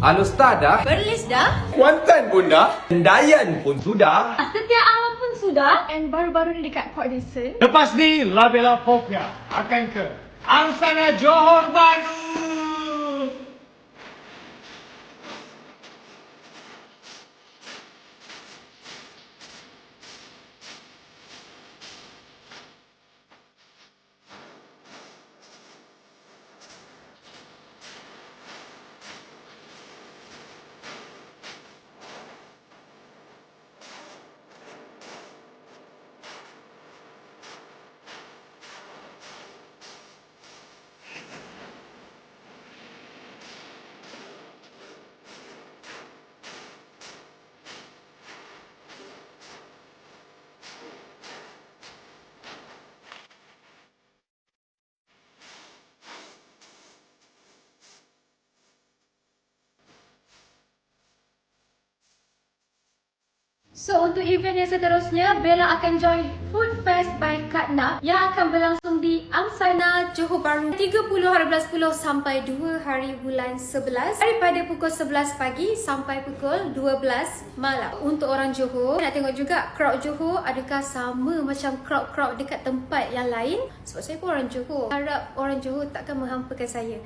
Alustar dah. Berlis dah? Kuantan pun dah. Dayan pun sudah. Setiap alam pun sudah. And baru-baru ni dekat Port Dickson. Lepas ni, Labella Popia akan ke Angsana Johor Bahru. So untuk event yang seterusnya, Bella akan join Food Fest by Katna yang akan berlangsung di Angsana, Johor Bahru 30 hari bulan 10 sampai 2 hari bulan 11 daripada pukul 11 pagi sampai pukul 12 malam. Untuk orang Johor, nak tengok juga crowd Johor adakah sama macam crowd-crowd dekat tempat yang lain? Sebab saya pun orang Johor. Harap orang Johor takkan menghampakan saya.